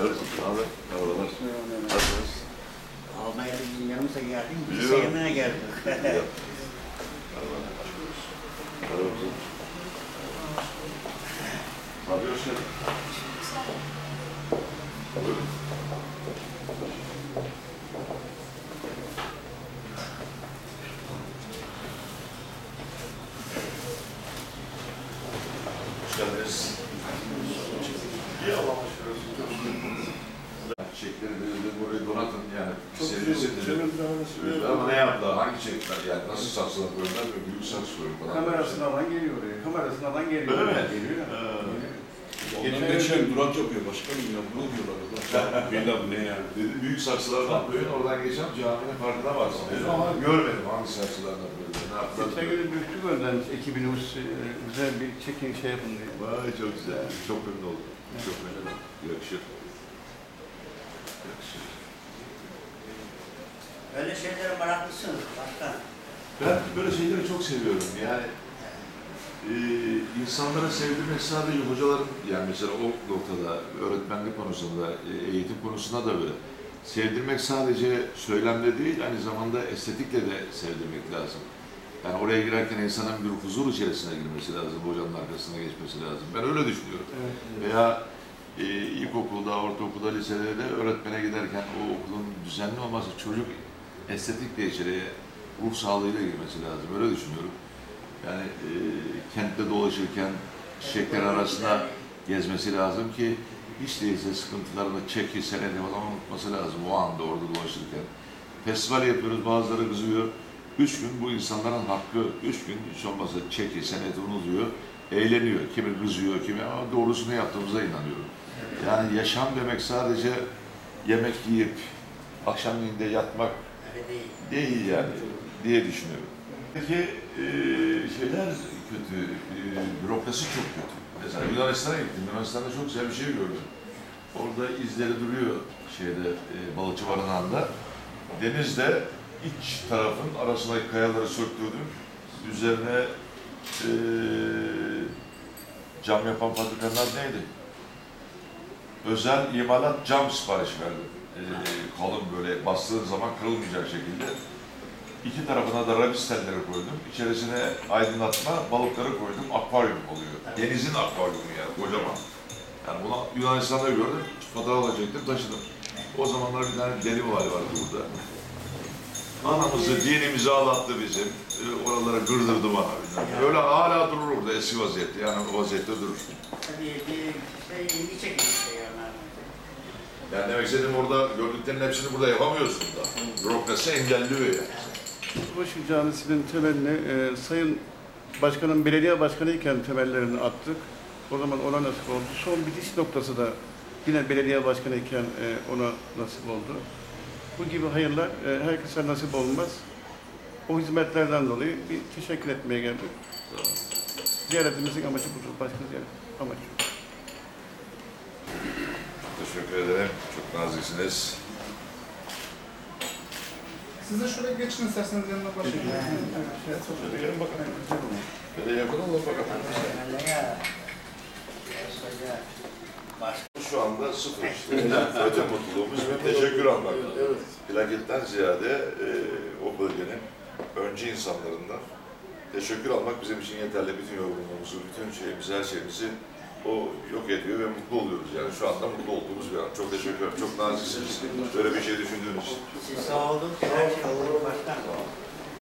Çağır. Abi. Merhabalar. Nasılsınız? Almanya'da bizim yanımıza geldik. Bizi Biliyorum. sevmeye geldik. Merhaba. Merhaba. Ne yapıyorsun? Buyurun. Hoş geldiniz. Çiçekleri de buraya donatın yani. Ama ne yaptılar? Hangi çiçekler yani? Nasıl saksılar koydular? Böyle büyük saksı koyuyor falan. Kamerasını alan geliyor oraya. Kamerasını alan geliyor. Öyle mi? Geliyor. Ha. Geçen geçen durak yapıyor başkanım ya bunu diyorlar. Villa bu ne ya? Dedi, büyük saksılardan böyle oradan geçen caminin farkına varsın dedi ama görmedim hangi saksılardan böyle. Ne yaptılar? Geçen gün Büyüklü göndermiş ekibini e, güzel bir çekin şey yapın diye. Vay çok güzel. Çok memnun oldum. Çok memnun oldum. Yakışır. Yakışır. Öyle şeylere meraklısınız başkan. Ben böyle şeyleri çok seviyorum. Yani e, insanlara sevdirmek sadece hocaların, yani mesela o noktada, öğretmenlik konusunda, e, eğitim konusunda da böyle. Sevdirmek sadece söylemle değil, aynı zamanda estetikle de sevdirmek lazım. Yani oraya girerken insanın bir huzur içerisine girmesi lazım, hocanın arkasına geçmesi lazım. Ben öyle düşünüyorum. Veya e, ilkokulda, ortaokulda, lisede de öğretmene giderken o okulun düzenli olması çocuk estetikle içeriye ruh sağlığıyla girmesi lazım. Öyle düşünüyorum. Yani e, kentte dolaşırken çiçekler arasında gezmesi lazım ki hiç değilse sıkıntılarını çeki, senedi falan unutması lazım o anda orada dolaşırken. Festival yapıyoruz, bazıları kızıyor. Üç gün bu insanların hakkı, üç gün hiç olmazsa çeki, senedi unutuyor, eğleniyor. Kimi kızıyor, kimi ama doğrusunu yaptığımıza inanıyorum. Yani yaşam demek sadece yemek yiyip akşamleyin yatmak değil yani diye düşünüyorum. Peki e, şeyler kötü, e, bürokrasi çok kötü. Mesela Yunanistan'a gittim, Yunanistan'da çok güzel bir şey gördüm. Orada izleri duruyor şeyde, e, balıkçı barınağında. Denizde iç tarafın arasındaki kayaları söktürdüm. Üzerine e, cam yapan fabrikanın adı neydi? Özel imalat cam sipariş verdim. E, kalın böyle bastığın zaman kırılmayacak şekilde. İki tarafına da rabis telleri koydum. İçerisine aydınlatma balıkları koydum. Akvaryum oluyor. Denizin akvaryumu yani kocaman. Yani bunu Yunanistan'da gördüm. Fotoğraf çektim taşıdım. O zamanlar bir tane deli vali vardı burada. Anamızı, dinimizi ağlattı bizim. Ee, Oralara gırdırdı bana. Öyle hala durur orada eski vaziyette. Yani o vaziyette durur. Tabii bir şey ilgi çekici şey. Yani demek istediğim orada gördüklerinin hepsini burada yapamıyorsun da. Bürokrasi engelliyor yani. Başı Camisi'nin temelini e, Sayın Başkanım belediye başkanı iken temellerini attık. O zaman ona nasip oldu. Son bitiş noktası da yine belediye başkanı iken e, ona nasip oldu. Bu gibi hayırlar e, herkese nasip olmaz. O hizmetlerden dolayı bir teşekkür etmeye geldik. Ziyaretimizin amacı budur. Başka ziyaret amacı. Teşekkür ederim. Çok naziksiniz. Siz de şuraya geçin isterseniz yanına başlayın. Evet, Şöyle gelin bakalım. Şöyle yakın olun başkan. Şu anda sıfır işte. Öte mutluluğumuz ve teşekkür almak. Plaketten ziyade e, o bölgenin önce insanlarından teşekkür almak bizim için yeterli. Bütün yorgunluğumuzu, bütün şeyimizi, her şeyimizi o yok ediyor ve mutlu oluyoruz. Yani şu anda mutlu olduğumuz bir an. Çok teşekkür ederim. Çok nazisiniz. Böyle bir şey düşündüğünüz için. Sağ olun. Her şey olur. Baştan.